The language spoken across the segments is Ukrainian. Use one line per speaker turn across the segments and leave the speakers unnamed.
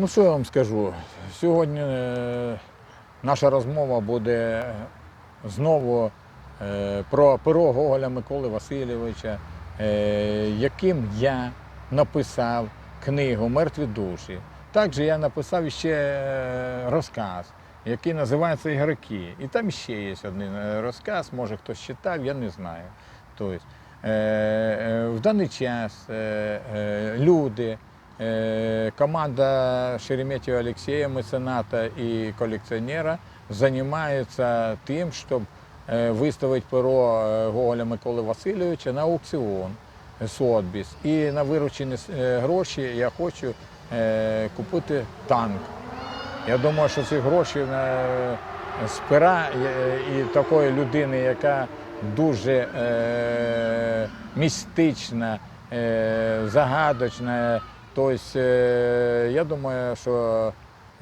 Ну, що я вам скажу? Сьогодні е, наша розмова буде знову е, про перо Гоголя Миколи Васильовича, е, яким я написав книгу Мертві душі. Також я написав ще розказ, який називається Ігроки. І там ще є один розказ, може хтось читав, я не знаю. Тобто, в даний час люди. Э, Команда Шереметьева Алексея, мецената и коллекционера, занимается тем, чтобы выставить перо е, Гоголя Миколи Васильовича на аукціон Сотбіс. І на виручені е, гроші я хочу е, купити танк. Я думаю, що ці гроші на, з пера е, і такої людини, яка дуже е, містична, е, загадочна. Тобто, е, я думаю, що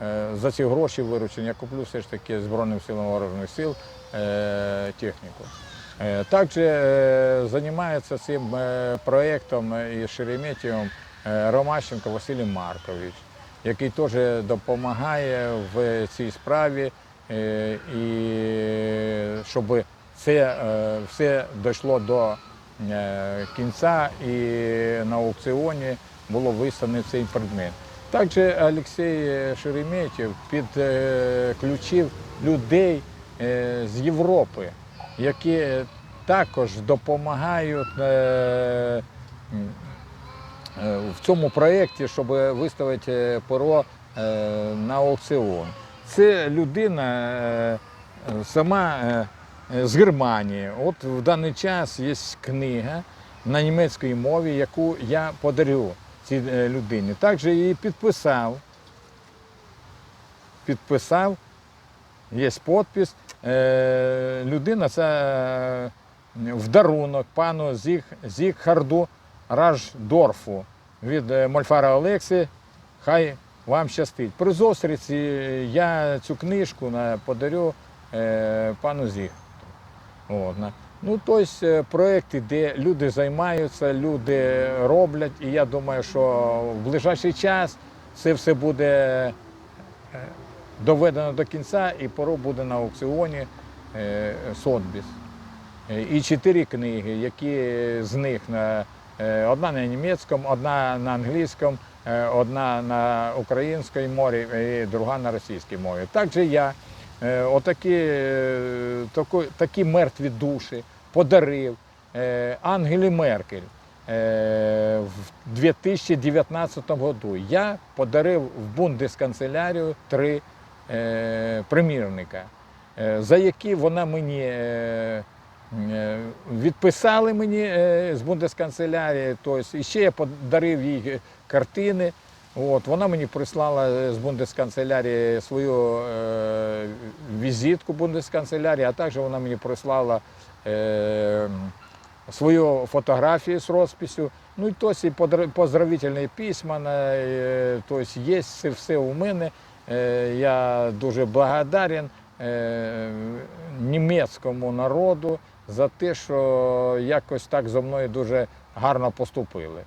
е, за ці гроші виручені я куплю все ж таки Збройним силам Вооружених сил е, техніку. Також займається цим проєктом із Шереметьєвим Ромащенко Василій Маркович, який теж допомагає в цій справі, і щоб це все дійшло до кінця і на аукціоні було виставлений цей предмет. Також Олексій Шереметьєв підключив людей е, з Європи, які також допомагають е, е, в цьому проєкті, щоб виставити е, перо е, на аукціон. Це людина е, сама е, з Германії. От в даний час є книга на німецькій мові, яку я подарю цій е, людині. Також її підписав. Підписав, є підпис. Е, людина це е, в дарунок пану Зіг, Зігхарду Раждорфу від Мольфара Олекси. Хай вам щастить. При зустрічі я цю книжку подарю пану Зіг. Ну, тобто проекти, де люди займаються, люди роблять, і я думаю, що в ближайший час це все буде е, доведено до кінця і поро буде на аукціоні е, Сотбіс. Е, І чотири книги, які з них на, е, одна на німецькому, одна на англійському, е, одна на українській мові і друга на російській мові. Також я е, отакі, е, такі мертві душі подарив е, Ангелі Меркель. е, В 2019 году я подарив в Бундесканцелярію три е, примірника, за які вона мені відписали мені з Бундесканцелярії. Тобто, і ще я подарив їй картини. От, вона мені прислала з Бундесканцелярії свою е, візитку Бундесканцелярії, а також вона мені прислала свою фотографію з розписю. Ну і і подра- поздравительні письма, е, тобто є це все у мене. Е, Я дуже благодарен е, німецькому народу за те, що якось так зо мною дуже гарно поступили.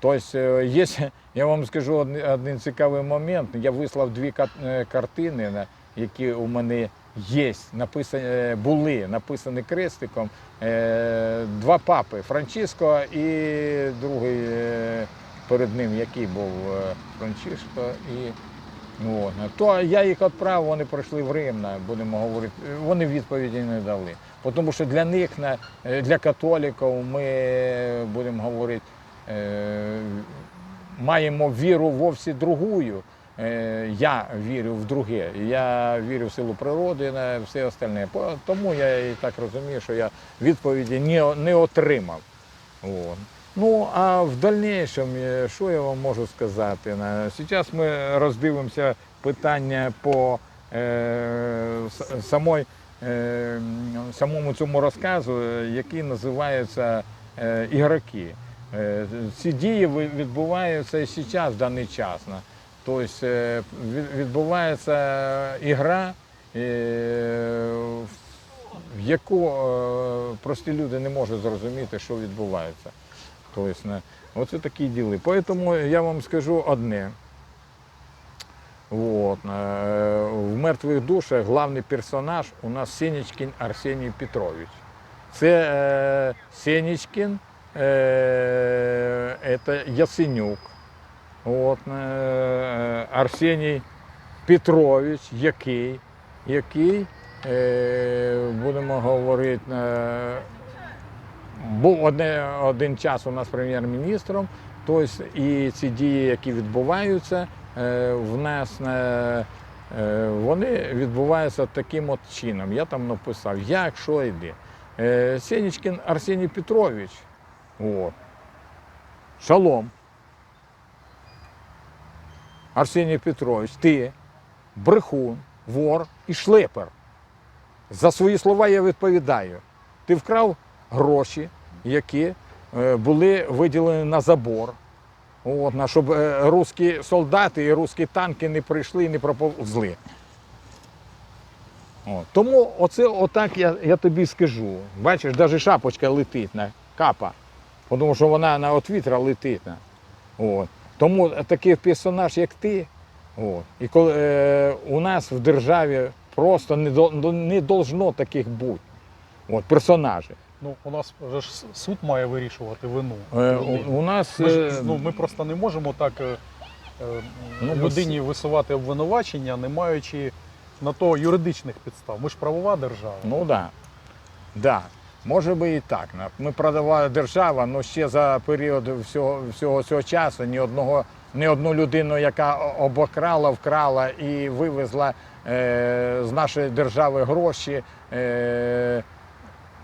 Тобто, е, є, я вам скажу один, цікавий момент. Я вислав дві е, картини, які у мене є, написані, е, були написані крестиком. Е, Два папи Франчиско і другий е, перед ним, який був Франчиско. І, ну. То я їх відправив, вони прийшли в Рим, будемо говорити. Вони відповіді не дали. Тому що для них, для католиків, ми будемо говорити. Маємо віру вовсі другую. Е, Я вірю в друге. Я вірю в силу природи на все остальне. Тому я і так розумію, що я відповіді не, не отримав. От. Ну, а в дальнейшем, е, що я вам можу сказати? Зараз ми роздивимося питання по е, самой, е, самому цьому розказу, е, який називається е, Ігроки. Ці дії відбуваються і зараз, в даний час. Тобто е, відбувається ігра, е, в яку е, прості люди не можуть зрозуміти, що відбувається. Тобто, оце такі діли. Тому я вам скажу одне. Вот. е, В мертвих душах главний персонаж у нас Сенечкін Арсеній Петрович. Це е, Сенечкін, е, це Ясенюк. От, е, Арсеній Петрович, який, який е, будемо говорити, е, був одне, один час у нас прем'єр-міністром. Тобто і ці дії, які відбуваються е, в нас, е, е, вони відбуваються таким от чином. Я там написав, як, що йде. Е, Сенічкін Арсеній Петрович. От. Шалом. Арсеній Петрович, ти брехун, вор і шлепер. За свої слова я відповідаю. Ти вкрав гроші, які е, були виділені на забор. От, на, щоб е, русські солдати і русські танки не прийшли і не проповзли. От. Тому оце отак я, я тобі скажу. Бачиш, навіть шапочка летить на капа, тому що вона на от летить. От. Тому такий персонаж, як ти, от. і коли е, у нас в державі просто не, до, не должно таких бути. От, персонажі.
Ну, у нас вже ж суд має вирішувати вину.
Е, у, у нас
Ми, ж,
е,
ну, ми просто не можемо так е, е,
Ну,
людині висувати обвинувачення, не маючи на то юридичних підстав. Ми ж правова держава.
Ну так. Да. Да. Може би і так. Ми продавали держава, але ще за період всього, всього цього часу ні одного, ні одну людину, яка обокрала, вкрала і вивезла е, з нашої держави гроші. Е,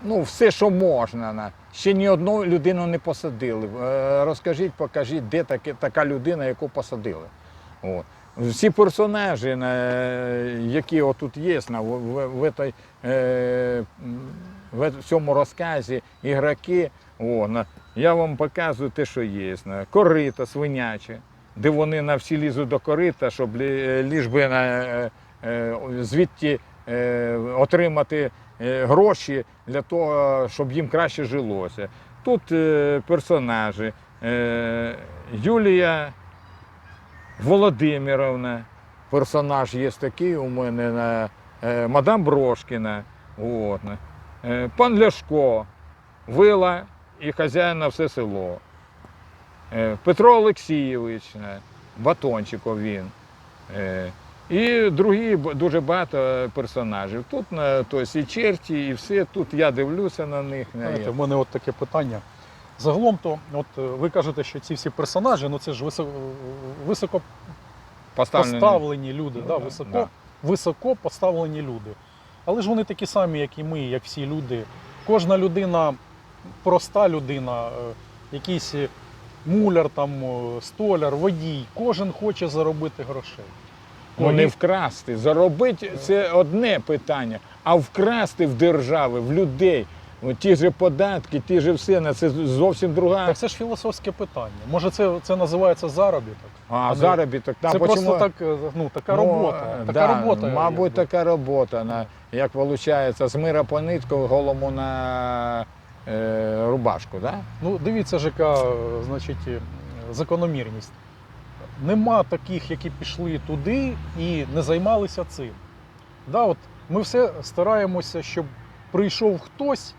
ну, все, що можна. На. Ще ні одну людину не посадили. Е, розкажіть, покажіть, де таке, така людина, яку посадили. От. Всі персонажі, на- які отут є в, в, в, е, м, в цьому розказі, ігроки, о, на, я вам показую те, що є. На, корита свиняче, де вони на всі лізуть до корита, щоб лі- ліж би на, е, е, звідти е, отримати е, гроші для того, щоб їм краще жилося. Тут е, персонажі. Е, Юлія Володимировна, персонаж є такий у мене, на, е, мадам Брошкіна, от, е, пан Ляшко, вила і хазяїн на все село. Е, Петро Олексійович, е, Батончиков він. Е, І другі дуже багато персонажів. Тут е, тобто, і черті, і все. Тут я дивлюся на них. на-
Знаєте, в мене от таке питання. Загалом, то, от е, ви кажете, що ці всі персонажі, ну це ж високо, високо
поставлені.
поставлені люди,
Ну,
да,
да,
високо,
да.
високо поставлені люди. Але ж вони такі самі, як і ми, як всі люди. Кожна людина, проста людина, е, якийсь е, муляр, там, е, столяр, водій, кожен хоче заробити грошей.
Ну, не вкрасти. Заробити це одне питання, а вкрасти в держави, в людей. Ну, ті ж податки, ті ж все, на це зовсім друга.
Так це ж філософське питання. Може, це, це називається заробіток?
А
не-
заробіток там
це
почему-
просто так, е, ну, така
Ну,
робота.
е,
Така
да,
робота.
Мабуть, така робота. На, як виходить, з мира по нитку голому на е, рубашку. Да?
Ну, дивіться ж, яка е, значить, закономірність. Нема таких, які пішли туди і не займалися цим. Да, от ми все стараємося, щоб прийшов хтось,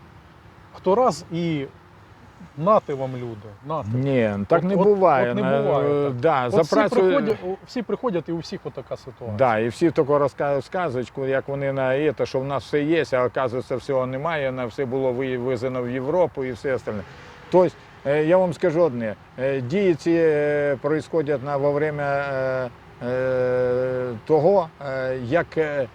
хто раз і нати вам люди. Нати.
Ні, так
От-
не буває.
от не буває так.
Да,
От
за
всі, приходять, всі приходять і у всіх отака ситуація.
Да, і всі тільки розказують сказочку, як вони на це, що в нас все є, а оказується, всього немає, на все було вивезено в Європу і все остальне. Тобто, е, я вам скажу одне, е, дії ці е, происходять на, во время е, е, того, е, як е,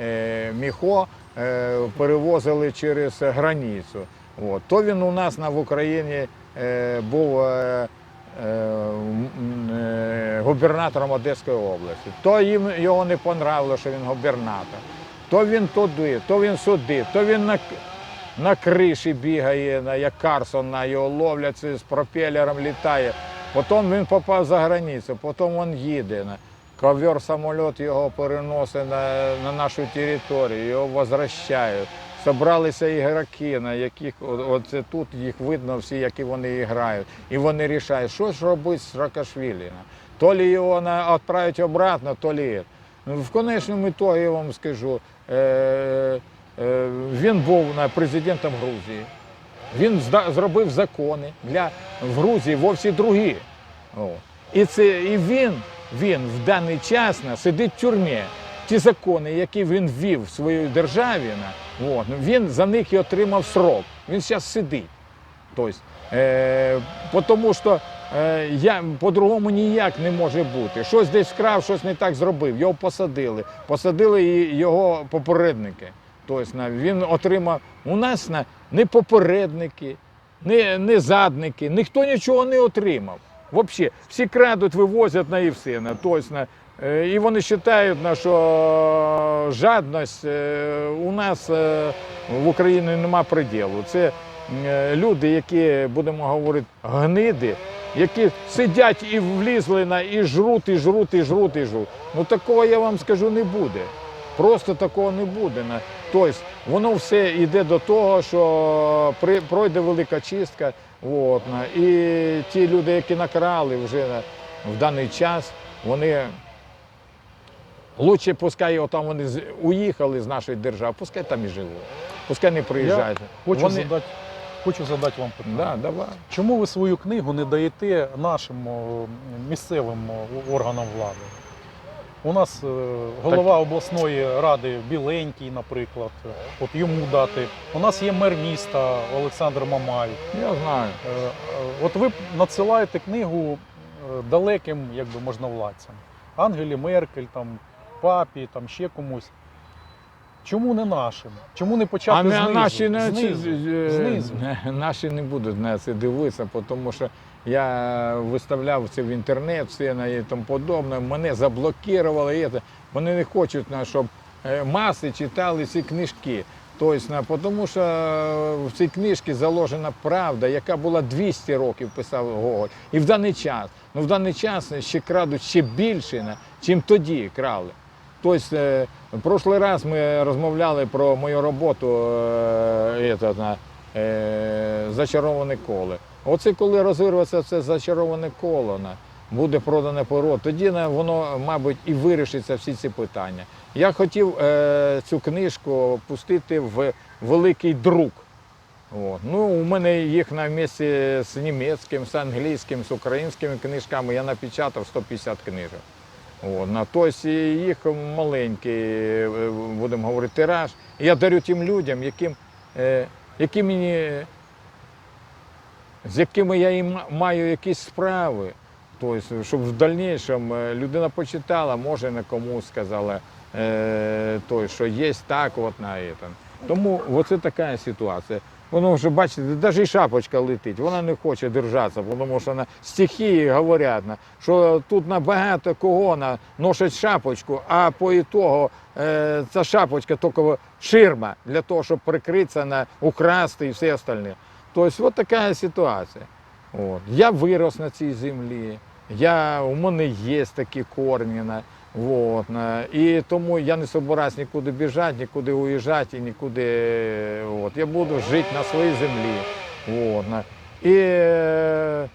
е, Міхо е, перевозили через границю. От. То він у нас на, в Україні е, був губернатором Одеської області. То їм його не понравило, що він губернатор. То він туди, то він сюди, то він на, на криші бігає, на- як на його ловлять з пропелером літає. Потім він попав за границю, потім він їде. Ковер самоліт його переносить на, на нашу територію, його возвращають. Собралися ігроки, на яких оце тут їх видно всі, які вони грають. І вони рішають, що ж робити з Ракашвілі. То лі його відправити обратно, то лі. Ну, в конечному ітогі я вам скажу, е, е, він був президентом Грузії. Він зробив закони для в Грузії вовсі другі. О. І, це, і він, він в даний час сидить в тюрмі. Ті закони, які він ввів в своїй державі, от, він за них і отримав срок. Він зараз сидить. Тобто, е, тому що е, я, по-другому ніяк не може бути. Щось десь вкрав, щось не так зробив. Його посадили. Посадили і його попередники. Тобто, він отримав у нас на, не попередники, не задники, ніхто нічого не отримав. Взагалі, всі крадуть, вивозять на і все. На, тобто, е, і вони вважають, що жадність е, у нас е, в Україні нема приділу. Це е, люди, які, будемо говорити, гниди, які сидять і влізли на і жруть, і жруть, і жруть, і жруть. Ну такого я вам скажу не буде. Просто такого не буде. Тобто воно все йде до того, що пройде велика чистка. От, і ті люди, які накрали вже в даний час, вони лучше пускай отам вони уїхали з нашої держави, пускай там і живуть. Пускай не приїжджають.
Хочу,
вони...
задати, хочу задати вам питання.
Да, давай.
Чому ви свою книгу не даєте нашим місцевим органам влади? У нас е, голова обласної ради Біленький, наприклад, от йому дати. У нас є мер міста Олександр Мамай.
Я знаю.
Е, е, От ви надсилаєте книгу далеким, якби можновладцям. Ангелі Меркель, там, папі, там ще комусь. Чому не нашим? Чому не почати
А
знизу?
наші не,
знизу, знизу.
наші не будуть на це дивитися, тому що я виставляв це в інтернет, все і тому подобне. Мене заблокували. Вони не хочуть, щоб е, маси читали ці книжки. Тобто, тому що в цій книжці заложена правда, яка була 200 років, писав Гоголь. І в даний час. Ну, в даний час ще крадуть ще більше, чим тоді крали. Тобто, е, в прошлий раз ми розмовляли про мою роботу е, ето, е, зачароване коло. Оце коли розірветься це зачароване коло, буде продане пород, тоді воно, мабуть, і вирішиться всі ці питання. Я хотів е, цю книжку пустити в великий друк. От. Ну, у мене їх на місці з німецьким, з англійським, з українськими книжками я напечатав 150 книжок. От, на тобто їх маленький, е, будемо говорити, тираж. Я дарю тим людям, яким, е, які мені, з якими я і маю якісь справи. Тобто, щоб в дальнішому е, людина почитала, може на комусь сказала, е, той, що є так, от на этом. Тому оце така ситуація. Воно вже бачите, навіть і шапочка летить, вона не хоче держатися, тому що на стихії говорять, що тут набагато кого на, носять шапочку, а по ітогу е, ця шапочка тільки ширма для того, щоб прикритися на украсти і все остальне. Тобто, от така ситуація. От. Я вирос на цій землі, я, у мене є такі корні. На, от, на, і тому я не собираюсь нікуди біжати, нікуди уїжджати і нікуди. От, я буду жити на своїй землі. От, і е,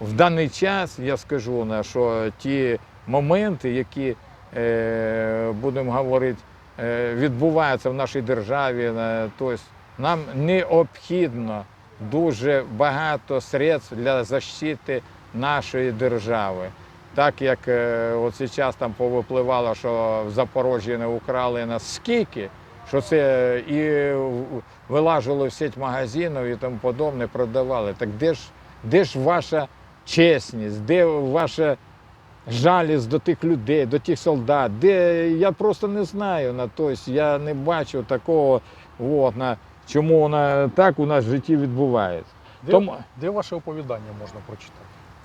в даний час я скажу, що ті моменти, які, е, будемо говорити, е, відбуваються в нашій державі, тобто нам необхідно дуже багато средств для защити нашої держави. Так як е, от зараз там повипливало, що в Запорожжі не украли нас скільки, що це і в- вилажували в сеть магазинів і тому подобне, продавали. Так де ж, де ж ваша чесність, де ваша жалість до тих людей, до тих солдат, де я просто не знаю. На тобто я не бачу такого, от, на, чому вона так у нас в житті відбувається.
Де,
Тому-
де ваше оповідання можна прочитати?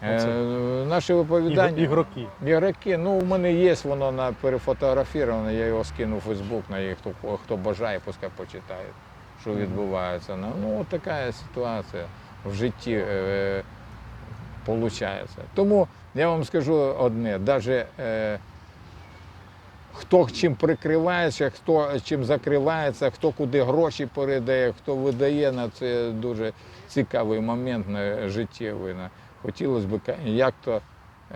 Е, наші оповідання.
Ігроки.
Ігроки, ну у мене є воно на перефотографіроване, я його скину в Фейсбук, на їх, хто, хто бажає, пускай почитає, що відбувається. Ну, ну така ситуація в житті е, виходить. Тому я вам скажу одне, навіть е, хто чим прикривається, хто чим закривається, хто куди гроші передає, хто видає на це дуже цікавий момент на життєвий. Хотілося б як то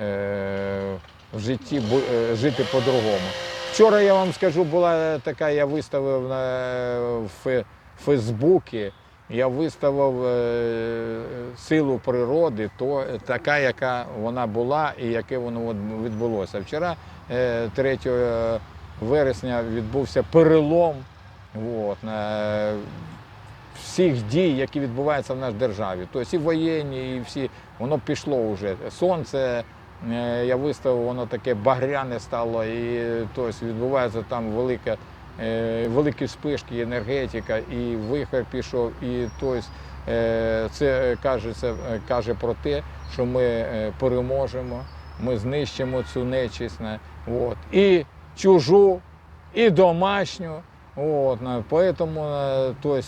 е, в житті е, жити по-другому. Вчора я вам скажу, була така, я виставив на в Фе- Фейсбуці, я виставив е, силу природи, то така, яка вона була і яке воно відбулося. Вчора, е, 3 вересня, відбувся перелом от, на всіх дій, які відбуваються в нашій державі. Тобто і воєнні, і всі, воно пішло вже. Сонце, е, я виставив, воно таке багряне стало, і тобто, відбувається там велика, е, великі спишки, енергетика, і вихор пішов, і тобто, е, це каже, це е, каже про те, що ми е, переможемо, ми знищимо цю нечисть. От. І чужу, і домашню. От, поэтому е, то е,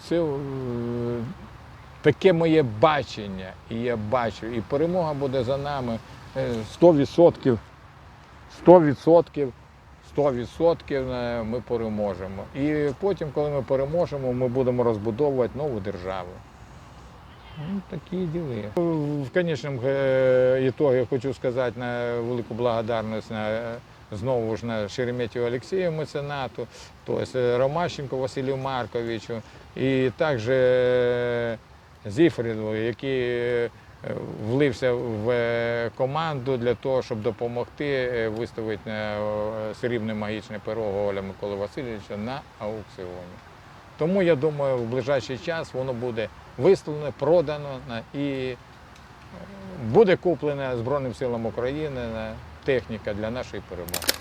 це е, таке моє бачення, і я бачу, і перемога буде за нами е, 100%. 100%. 100% е, ми переможемо. І потім, коли ми переможемо, ми будемо розбудовувати нову державу. Ну, такі діли. В конечному е, ітогі хочу сказати на велику благодарність на, е, знову ж на Шереметьєву Олексію меценату, тобто Ромащенко Василю Марковичу і також Зіфріду, який влився в е, команду для того, щоб допомогти е, виставити е, срібне магічне перо Гоголя Миколи Васильовича на аукціоні. Тому я думаю, в ближайший час воно буде виставлено, продано і буде куплена Збройним силам України техніка для нашої перемоги.